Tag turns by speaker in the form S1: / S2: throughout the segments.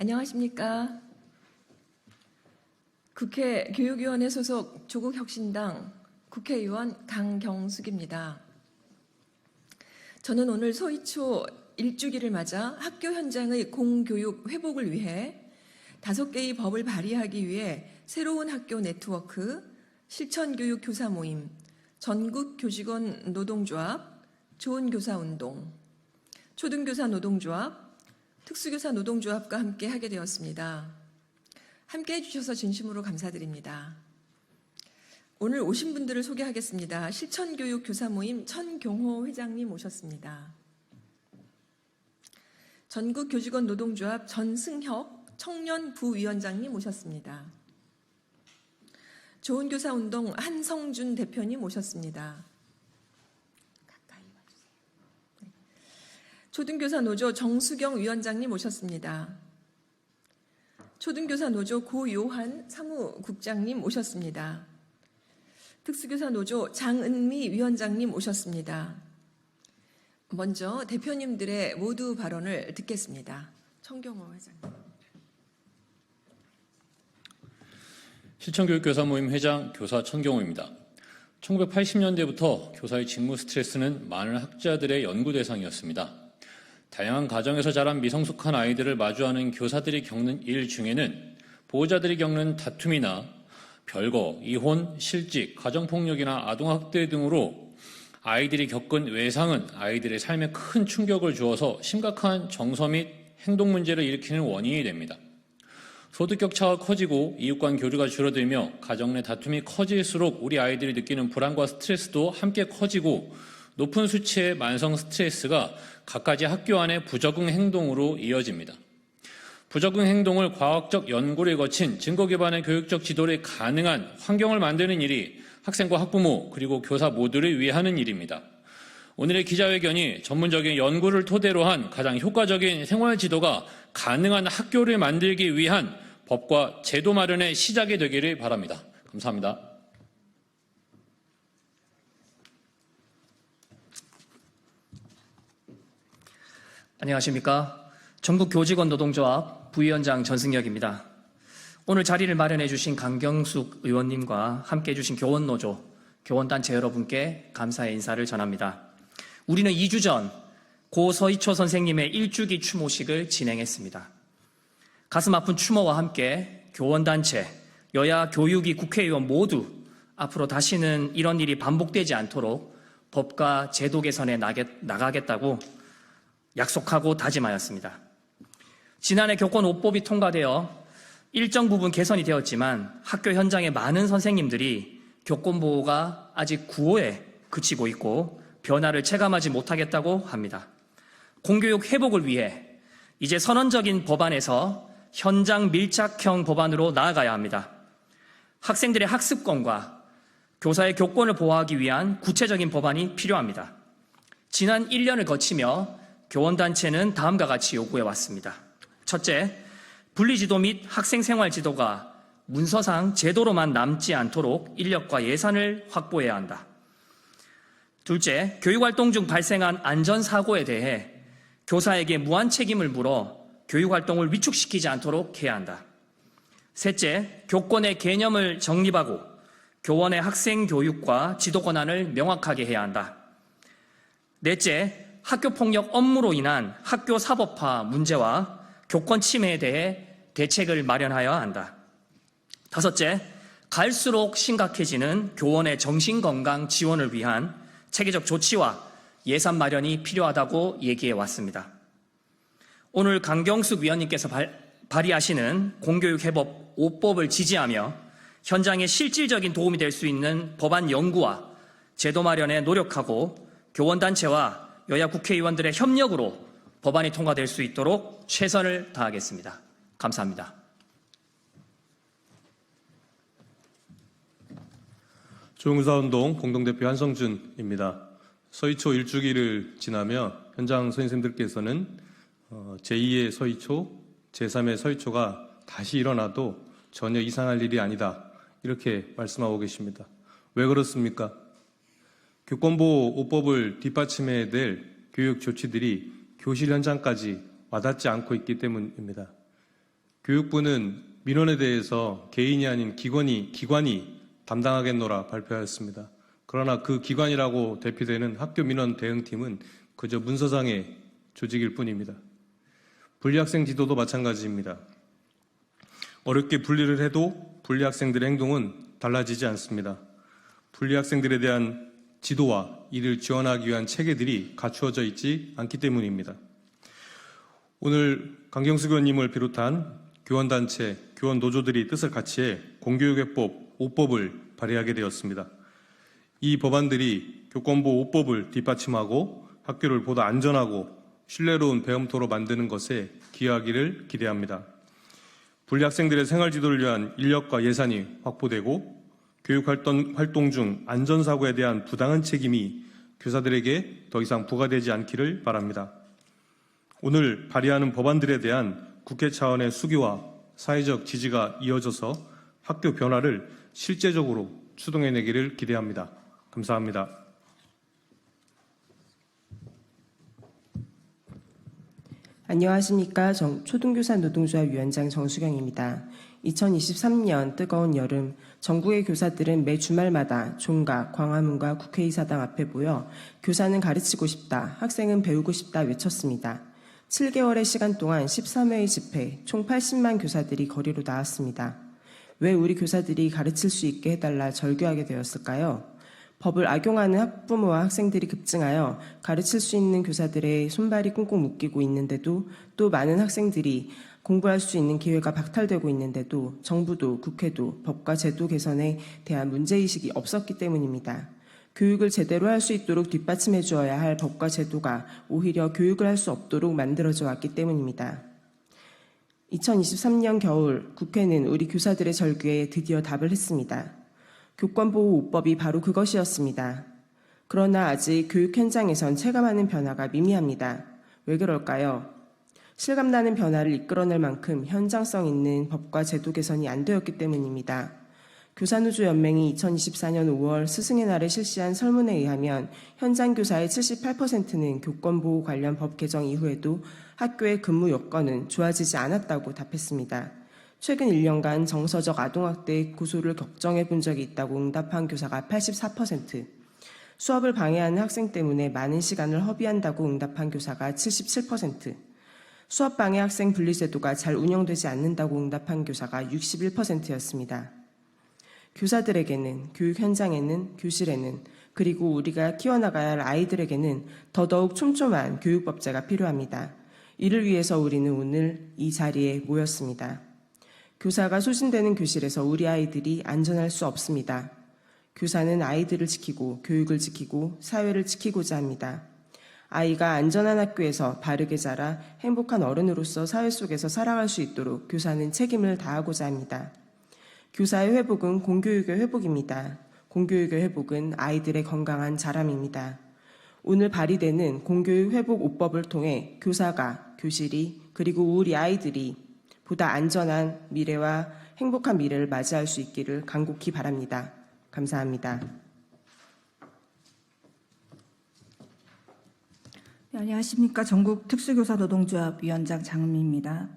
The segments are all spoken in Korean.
S1: 안녕하십니까. 국회 교육위원회 소속 조국혁신당 국회의원 강경숙입니다. 저는 오늘 소이초 일주기를 맞아 학교 현장의 공교육 회복을 위해 다섯 개의 법을 발의하기 위해 새로운 학교 네트워크, 실천교육 교사 모임, 전국 교직원 노동조합, 좋은 교사 운동, 초등교사 노동조합, 특수교사 노동조합과 함께 하게 되었습니다. 함께 해주셔서 진심으로 감사드립니다. 오늘 오신 분들을 소개하겠습니다. 실천교육 교사 모임 천경호 회장님 오셨습니다. 전국 교직원 노동조합 전승혁 청년 부위원장님 오셨습니다. 좋은 교사 운동 한성준 대표님 오셨습니다. 가까이 와주세요. 네. 초등교사 노조 정수경 위원장님 오셨습니다. 초등교사 노조 고요한 사무국장님 오셨습니다. 특수교사 노조 장은미 위원장님 오셨습니다. 먼저 대표님들의 모두 발언을 듣겠습니다. 청경호 회장님.
S2: 실천교육교사 모임 회장 교사 천경호입니다. 1980년대부터 교사의 직무 스트레스는 많은 학자들의 연구 대상이었습니다. 다양한 가정에서 자란 미성숙한 아이들을 마주하는 교사들이 겪는 일 중에는 보호자들이 겪는 다툼이나 별거, 이혼, 실직, 가정폭력이나 아동학대 등으로 아이들이 겪은 외상은 아이들의 삶에 큰 충격을 주어서 심각한 정서 및 행동 문제를 일으키는 원인이 됩니다. 소득 격차가 커지고 이웃 간 교류가 줄어들며 가정 내 다툼이 커질수록 우리 아이들이 느끼는 불안과 스트레스도 함께 커지고 높은 수치의 만성 스트레스가 갖가지 학교 안의 부적응 행동으로 이어집니다. 부적응 행동을 과학적 연구를 거친 증거 기반의 교육적 지도를 가능한 환경을 만드는 일이 학생과 학부모 그리고 교사 모두를 위해 하는 일입니다. 오늘의 기자회견이 전문적인 연구를 토대로 한 가장 효과적인 생활 지도가 가능한 학교를 만들기 위한 법과 제도 마련의 시작이 되기를 바랍니다. 감사합니다.
S3: 안녕하십니까. 전국 교직원 노동조합 부위원장 전승혁입니다. 오늘 자리를 마련해 주신 강경숙 의원님과 함께 해 주신 교원노조, 교원단체 여러분께 감사의 인사를 전합니다. 우리는 2주 전 고 서희초 선생님의 일주기 추모식을 진행했습니다. 가슴 아픈 추모와 함께 교원단체, 여야 교육위 국회의원 모두 앞으로 다시는 이런 일이 반복되지 않도록 법과 제도 개선에 나가겠다고 약속하고 다짐하였습니다. 지난해 교권 5법이 통과되어 일정 부분 개선이 되었지만 학교 현장의 많은 선생님들이 교권 보호가 아직 구호에 그치고 있고 변화를 체감하지 못하겠다고 합니다. 공교육 회복을 위해 이제 선언적인 법안에서 현장 밀착형 법안으로 나아가야 합니다. 학생들의 학습권과 교사의 교권을 보호하기 위한 구체적인 법안이 필요합니다. 지난 1년을 거치며 교원단체는 다음과 같이 요구해 왔습니다. 첫째, 분리지도 및 학생생활 지도가 문서상 제도로만 남지 않도록 인력과 예산을 확보해야 한다. 둘째, 교육활동 중 발생한 안전사고에 대해 교사에게 무한 책임을 물어 교육활동을 위축시키지 않도록 해야 한다. 셋째, 교권의 개념을 정립하고 교원의 학생 교육과 지도 권한을 명확하게 해야 한다. 넷째, 학교 폭력 업무로 인한 학교 사법화 문제와 교권 침해에 대해 대책을 마련하여야 한다. 다섯째, 갈수록 심각해지는 교원의 정신건강 지원을 위한 체계적 조치와 예산 마련이 필요하다고 얘기해 왔습니다. 오늘 강경숙 위원님께서 발, 발의하시는 공교육 해법 5법을 지지하며 현장에 실질적인 도움이 될 수 있는 법안 연구와 제도 마련에 노력하고 교원단체와 여야 국회의원들의 협력으로 법안이 통과될 수 있도록 최선을 다하겠습니다. 감사합니다.
S4: 조용사운동 공동대표 한성준입니다. 서희초 일주기를 지나며 현장 선생님들께서는 어, 제2의 서희초, 제3의 서희초가 다시 일어나도 전혀 이상할 일이 아니다. 이렇게 말씀하고 계십니다. 왜 그렇습니까? 교권보호 5법을 뒷받침해야 될 교육 조치들이 교실 현장까지 와닿지 않고 있기 때문입니다. 교육부는 민원에 대해서 개인이 아닌 기관이 기관이 담당하겠노라 발표하였습니다. 그러나 그 기관이라고 대표되는 학교 민원 대응팀은 그저 문서상의 조직일 뿐입니다. 분리학생 지도도 마찬가지입니다. 어렵게 분리를 해도 분리학생들의 행동은 달라지지 않습니다. 분리학생들에 대한 지도와 이를 지원하기 위한 체계들이 갖추어져 있지 않기 때문입니다. 오늘 강경수 의원님을 비롯한 교원단체, 교원노조들이 뜻을 같이해 공교육해법 5법을 발의하게 되었습니다. 이 법안들이 교권부 5법을 뒷받침하고 학교를 보다 안전하고 신뢰로운 배움터로 만드는 것에 기여하기를 기대합니다. 분리학생들의 생활지도를 위한 인력과 예산이 확보되고 교육활동 활동 중 안전사고에 대한 부당한 책임이 교사들에게 더 이상 부과되지 않기를 바랍니다. 오늘 발의하는 법안들에 대한 국회 차원의 수기와 사회적 지지가 이어져서 학교 변화를 실제적으로 추동해내기를 기대합니다. 감사합니다.
S5: 안녕하십니까. 정- 초등교사 노동조합 위원장 정수경입니다. 2023년 뜨거운 여름, 전국의 교사들은 매 주말마다 종각, 광화문과 국회의사당 앞에 모여 교사는 가르치고 싶다, 학생은 배우고 싶다 외쳤습니다. 7개월의 시간 동안 13회의 집회, 총 80만 교사들이 거리로 나왔습니다. 왜 우리 교사들이 가르칠 수 있게 해달라 절규하게 되었을까요? 법을 악용하는 학부모와 학생들이 급증하여 가르칠 수 있는 교사들의 손발이 꽁꽁 묶이고 있는데도 또 많은 학생들이 공부할 수 있는 기회가 박탈되고 있는데도 정부도 국회도 법과 제도 개선에 대한 문제의식이 없었기 때문입니다. 교육을 제대로 할 수 있도록 뒷받침해 주어야 할 법과 제도가 오히려 교육을 할 수 없도록 만들어져 왔기 때문입니다. 2023년 겨울 국회는 우리 교사들의 절규에 드디어 답을 했습니다. 교권보호 5법이 바로 그것이었습니다. 그러나 아직 교육 현장에선 체감하는 변화가 미미합니다. 왜 그럴까요? 실감나는 변화를 이끌어낼 만큼 현장성 있는 법과 제도 개선이 안 되었기 때문입니다. 교사노조 연맹이 2024년 5월 스승의 날에 실시한 설문에 의하면 현장 교사의 78%는 교권보호 관련 법 개정 이후에도 학교의 근무 여건은 좋아지지 않았다고 답했습니다. 최근 1년간 정서적 아동학대 고소를 걱정해 본 적이 있다고 응답한 교사가 84%, 수업을 방해하는 학생 때문에 많은 시간을 허비한다고 응답한 교사가 77%, 수업 방해 학생 분리 제도가 잘 운영되지 않는다고 응답한 교사가 61%였습니다. 교사들에게는, 교육 현장에는, 교실에는, 그리고 우리가 키워나가야 할 아이들에게는 더더욱 촘촘한 교육법제가 필요합니다. 이를 위해서 우리는 오늘 이 자리에 모였습니다. 교사가 소진되는 교실에서 우리 아이들이 안전할 수 없습니다. 교사는 아이들을 지키고 교육을 지키고 사회를 지키고자 합니다. 아이가 안전한 학교에서 바르게 자라 행복한 어른으로서 사회 속에서 살아갈 수 있도록 교사는 책임을 다하고자 합니다. 교사의 회복은 공교육의 회복입니다. 공교육의 회복은 아이들의 건강한 자람입니다. 오늘 발의되는 공교육 회복 5법을 통해 교사가, 교실이, 그리고 우리 아이들이 보다 안전한 미래와 행복한 미래를 맞이할 수 있기를 간곡히 바랍니다. 감사합니다.
S6: 안녕하십니까. 전국 특수교사 노동조합 위원장 장미입니다.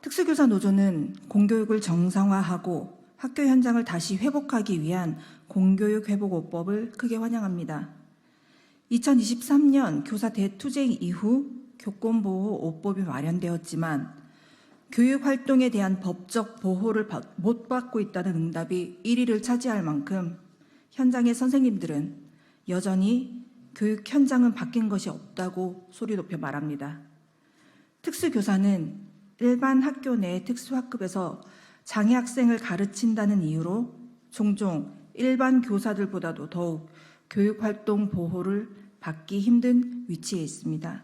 S6: 특수교사 노조는 공교육을 정상화하고 학교 현장을 다시 회복하기 위한 공교육 회복 5법을 크게 환영합니다. 2023년 교사 대투쟁 이후 교권보호 5법이 마련되었지만 교육 활동에 대한 법적 보호를 받- 못 받고 있다는 응답이 1위를 차지할 만큼 현장의 선생님들은 여전히 교육 현장은 바뀐 것이 없다고 소리 높여 말합니다. 특수교사는 일반 학교 내 특수학급에서 장애 학생을 가르친다는 이유로 종종 일반 교사들보다도 더욱 교육활동 보호를 받기 힘든 위치에 있습니다.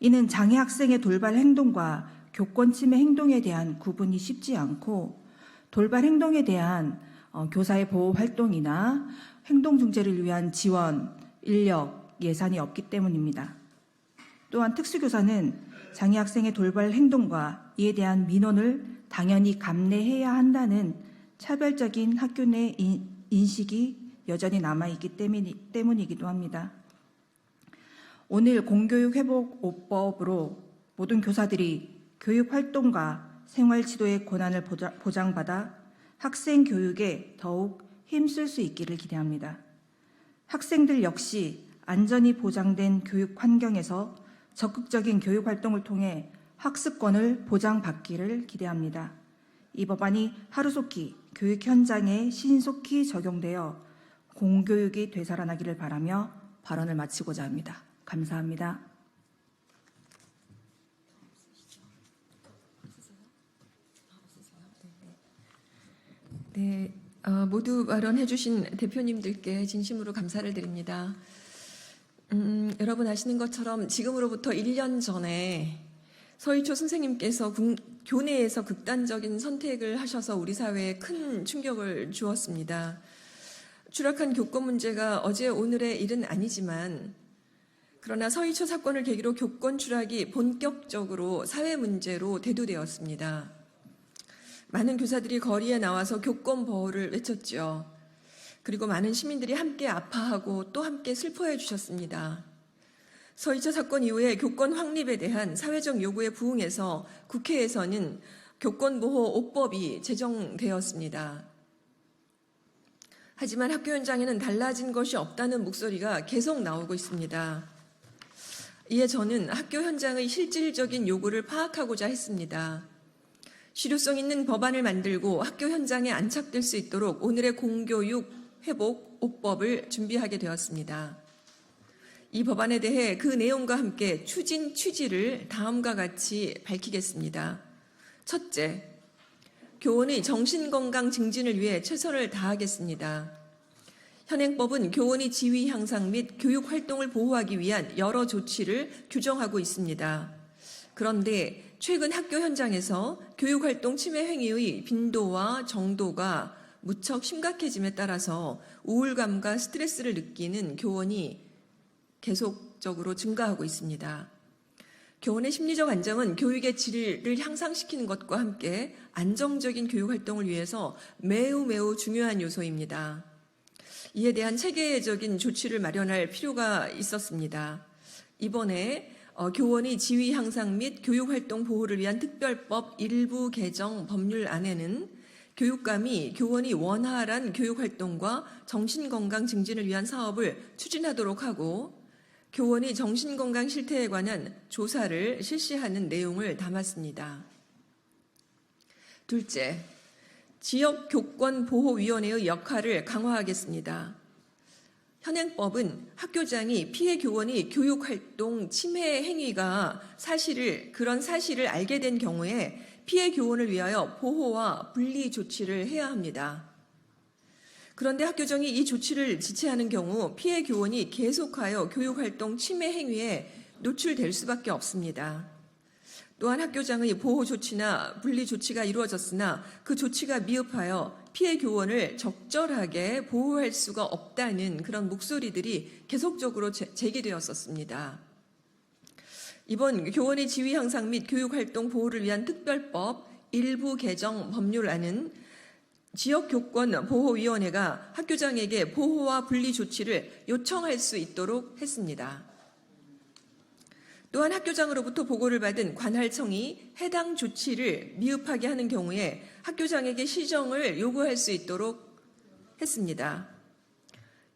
S6: 이는 장애 학생의 돌발 행동과 교권 침해 행동에 대한 구분이 쉽지 않고 돌발 행동에 대한 어, 교사의 보호 활동이나 행동 중재를 위한 지원, 인력, 예산이 없기 때문입니다. 또한 특수교사는 장애 학생의 돌발 행동과 이에 대한 민원을 당연히 감내해야 한다는 차별적인 학교 내 인- 인식이 여전히 남아있기 때문이- 때문이기도 합니다. 오늘 공교육 회복 5법으로 모든 교사들이 교육 활동과 생활 지도의 권한을 보장받아 학생 교육에 더욱 힘쓸 수 있기를 기대합니다. 학생들 역시 안전이 보장된 교육 환경에서 적극적인 교육 활동을 통해 학습권을 보장받기를 기대합니다. 이 법안이 하루속히 교육 현장에 신속히 적용되어 공교육이 되살아나기를 바라며 발언을 마치고자 합니다. 감사합니다.
S1: 네, 어, 모두 발언해 주신 대표님들께 진심으로 감사를 드립니다. 음, 여러분 아시는 것처럼 지금으로부터 1년 전에 서희초 선생님께서 군- 교내에서 극단적인 선택을 하셔서 우리 사회에 큰 충격을 주었습니다. 추락한 교권 문제가 어제 오늘의 일은 아니지만 그러나 서희초 사건을 계기로 교권 추락이 본격적으로 사회 문제로 대두되었습니다. 많은 교사들이 거리에 나와서 교권 보호를 외쳤죠. 그리고 많은 시민들이 함께 아파하고 또 함께 슬퍼해 주셨습니다. 서희초 사건 이후에 교권 확립에 대한 사회적 요구에 부응해서 국회에서는 교권보호 5법이 제정되었습니다. 하지만 학교 현장에는 달라진 것이 없다는 목소리가 계속 나오고 있습니다. 이에 저는 학교 현장의 실질적인 요구를 파악하고자 했습니다. 실효성 있는 법안을 만들고 학교 현장에 안착될 수 있도록 오늘의 공교육 회복 5법을 준비하게 되었습니다. 이 법안에 대해 그 내용과 함께 추진 취지를 다음과 같이 밝히겠습니다. 첫째, 교원의 정신건강 증진을 위해 최선을 다하겠습니다. 현행법은 교원의 지위 향상 및 교육 활동을 보호하기 위한 여러 조치를 규정하고 있습니다. 그런데 최근 학교 현장에서 교육 활동 침해 행위의 빈도와 정도가 무척 심각해짐에 따라서 우울감과 스트레스를 느끼는 교원이 계속적으로 증가하고 있습니다. 교원의 심리적 안정은 교육의 질을 향상시키는 것과 함께 안정적인 교육 활동을 위해서 매우 매우 중요한 요소입니다. 이에 대한 체계적인 조치를 마련할 필요가 있었습니다. 이번에 어, 교원의 지위 향상 및 교육 활동 보호를 위한 특별법 일부 개정 법률안에는 교육감이 교원이 원활한 교육 활동과 정신 건강 증진을 위한 사업을 추진하도록 하고 교원이 정신 건강 실태에 관한 조사를 실시하는 내용을 담았습니다. 둘째, 지역 교권 보호 위원회의 역할을 강화하겠습니다. 현행법은 학교장이 피해 교원이 교육 활동 침해 행위가 사실을 그런 사실을 알게 된 경우에 피해 교원을 위하여 보호와 분리 조치를 해야 합니다. 그런데 학교장이 이 조치를 지체하는 경우 피해 교원이 계속하여 교육 활동 침해 행위에 노출될 수밖에 없습니다. 또한 학교장의 보호 조치나 분리 조치가 이루어졌으나 그 조치가 미흡하여 피해 교원을 적절하게 보호할 수가 없다는 그런 목소리들이 계속적으로 제- 제기되었었습니다. 이번 교원의 지위 향상 및 교육 활동 보호를 위한 특별법 일부 개정 법률안은 지역 교권 보호위원회가 학교장에게 보호와 분리 조치를 요청할 수 있도록 했습니다. 또한 학교장으로부터 보고를 받은 관할청이 해당 조치를 미흡하게 하는 경우에 학교장에게 시정을 요구할 수 있도록 했습니다.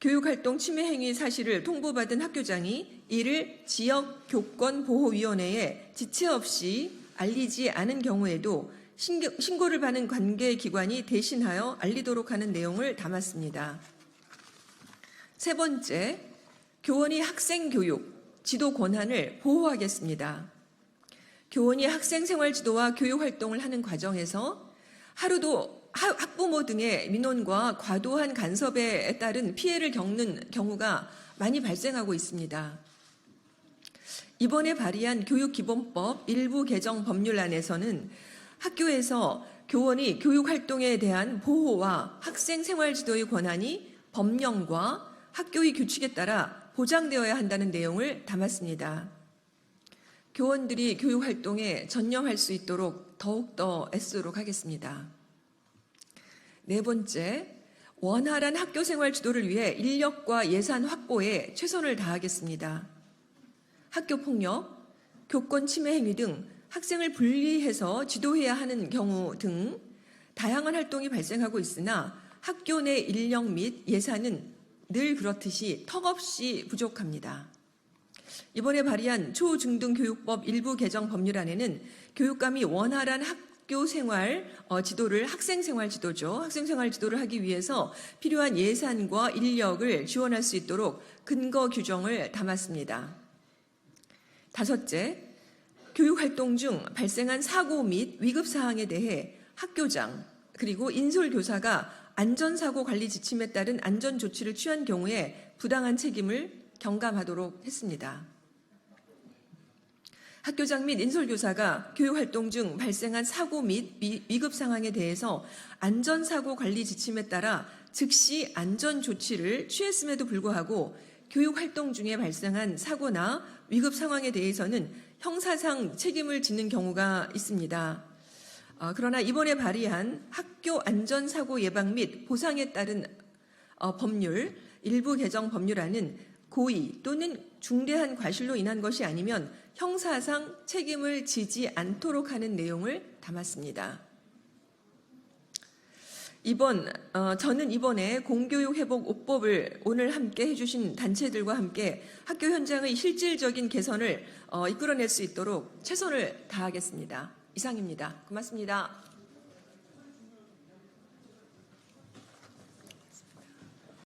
S1: 교육활동 침해 행위 사실을 통보받은 학교장이 이를 지역 교권 보호위원회에 지체 없이 알리지 않은 경우에도 신고- 신고를 받은 관계 기관이 대신하여 알리도록 하는 내용을 담았습니다. 세 번째, 교원이 학생 교육, 지도 권한을 보호하겠습니다. 교원이 학생 생활 지도와 교육 활동을 하는 과정에서 하루도 하- 학부모 등의 민원과 과도한 간섭에 따른 피해를 겪는 경우가 많이 발생하고 있습니다. 이번에 발의한 교육기본법 일부 개정 법률안에서는 학교에서 교원이 교육 활동에 대한 보호와 학생 생활 지도의 권한이 법령과 학교의 규칙에 따라 보장되어야 한다는 내용을 담았습니다. 교원들이 교육 활동에 전념할 수 있도록 더욱더 애쓰도록 하겠습니다. 네 번째, 원활한 학교 생활 지도를 위해 인력과 예산 확보에 최선을 다하겠습니다. 학교 폭력, 교권 침해 행위 등 학생을 분리해서 지도해야 하는 경우 등 다양한 활동이 발생하고 있으나 학교 내 인력 및 예산은 늘 그렇듯이 턱없이 부족합니다. 이번에 발의한 초중등교육법 일부 개정 법률안에는 교육감이 원활한 학교 생활 어, 지도를 학생 생활 지도죠. 학생 생활 지도를 하기 위해서 필요한 예산과 인력을 지원할 수 있도록 근거 규정을 담았습니다. 다섯째, 교육 활동 중 발생한 사고 및 위급 사항에 대해 학교장 그리고 인솔 교사가 안전사고 관리 지침에 따른 안전 조치를 취한 경우에 부당한 책임을 경감하도록 했습니다. 학교장 및 인솔교사가 교육활동 중 발생한 사고 및 위- 위급 상황에 대해서 안전사고 관리 지침에 따라 즉시 안전 조치를 취했음에도 불구하고 교육활동 중에 발생한 사고나 위급 상황에 대해서는 형사상 책임을 짓는 경우가 있습니다. 어, 그러나 이번에 발의한 학교 안전사고 예방 및 보상에 따른 어, 법률 일부 개정 법률안은 고의 또는 중대한 과실로 인한 것이 아니면 형사상 책임을 지지 않도록 하는 내용을 담았습니다. 이번 어, 저는 이번에 공교육 회복 5법을 오늘 함께 해주신 단체들과 함께 학교 현장의 실질적인 개선을 어, 이끌어낼 수 있도록 최선을 다하겠습니다. 이상입니다. 고맙습니다.